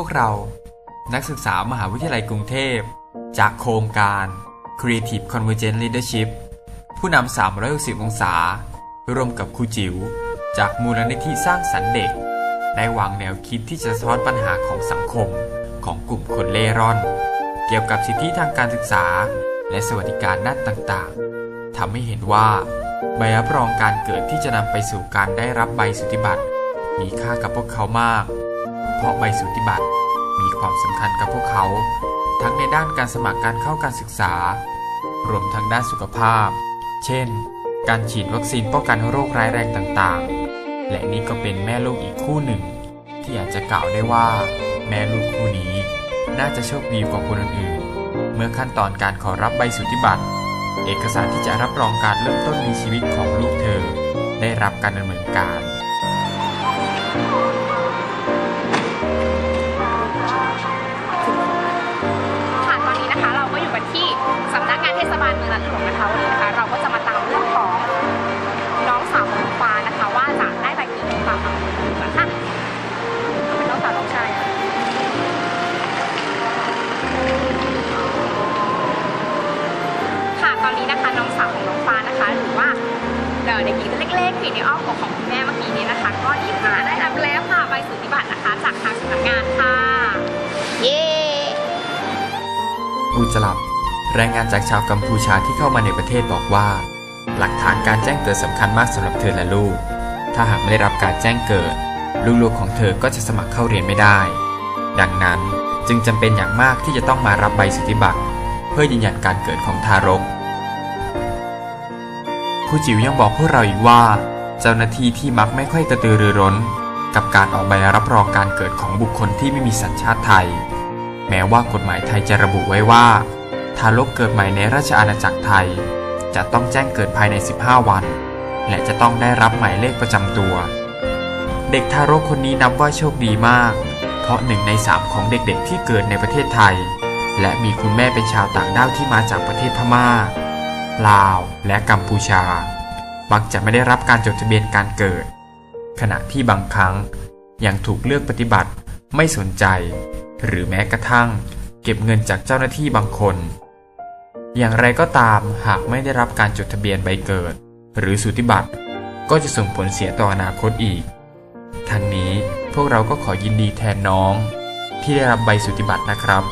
พวกเรา นักศึกษามหาวิทยาลัยกรุงเทพ จากโครงการ Creative Convergent Leadership ผู้นำ 360 องศา ร่วมกับครูจิ๋ว จากมูลนิธิสร้างสรรค์เด็ก ได้วางแนวคิดที่จะสะท้อนปัญหาของสังคมของกลุ่มคนเล่ร่อน เกี่ยวกับสิทธิทางการศึกษา และสวัสดิการด้านต่างๆทำให้เห็นว่าใบรับรองการเกิดที่จะนำไปสู่การได้รับใบสุติบัตรมีค่ากับพวกเขามาก เพราะใบสุติบัตรมีความสำคัญกับพวกเขา ทั้งในด้านการสมัครการเข้าการศึกษา รวมทั้งด้านสุขภาพ เช่น การฉีดวัคซีนป้องกันโรคร้ายแรงต่างๆ และนี่ก็เป็นแม่ลูกอีกคู่หนึ่ง ที่อาจจะกล่าวได้ว่า แม่ลูกคู่นี้ น่าจะโชคดีกว่าคนอื่นๆ เมื่อขั้นตอนการขอรับใบสุติบัตร เอกสารที่จะรับรองการเริ่มต้นมีชีวิตของลูกเธอ ได้รับการดำเนินการค่ะ นนี้นะคะน้องสาวของน้องฟ้านะคะ หรือว่าเด็กหญิงเล็กๆที่ในอ้อมอกของคุณแม่เมื่อกี้นี้นะคะ ก็หยิบมาได้รับแล้วค่ะใบสุติบัตรนะคะ จากทางสำนักงานค่ะ เย้บูจลับแรงงานจากชาวกัมพูชาที่เข้ามาในประเทศบอกว่า หลักฐานการแจ้งเกิดสำคัญมากสำหรับเธอและลูก ถ้าหากไม่ได้รับการแจ้งเกิด ลูกๆของเธอก็จะสมัครเข้าเรียนไม่ได้ ดังนั้นจึงจำเป็นอย่างมากที่จะต้องมารับใบสุทธิบัตร เพื่อยืนยันการเกิดของทารก ครูจิ๋วยังบอกพวกเราอีกว่า เจ้าหน้าที่ที่มักไม่ค่อยกระตือรือร้น กับการออกใบรับรองการเกิดของบุคคลที่ไม่มีสัญชาติไทย แม้ว่ากฎหมายไทยจะระบุไว้ว่า ทารกเกิดใหม่ในราชอาณาจักรไทย จะต้องแจ้งเกิดภายใน 15 วัน และจะต้องได้รับหมายเลขประจำตัว เด็กทารกคนนี้นับว่าโชคดีมาก เพราะหนึ่งในสามของเด็กๆที่เกิดในประเทศไทย และมีคุณแม่เป็นชาวต่างด้าวที่มาจากประเทศพม่า ลาว และกัมพูชา มักจะไม่ได้รับการจดทะเบียนการเกิด ขณะที่บางครั้งยังถูกเลือกปฏิบัติไม่สนใจ หรือแม้กระทั่ง เก็บเงินจากเจ้าหน้าที่บางคน อย่างไรก็ตามหากไม่ได้รับการจดทะเบียนใบเกิด หรือสูติบัตรก็จะส่งผลเสียต่ออนาคตอีก ทั้งนี้พวกเราก็ขอยินดีแทนน้อง ที่ได้รับใบสูติบัตรนะครับ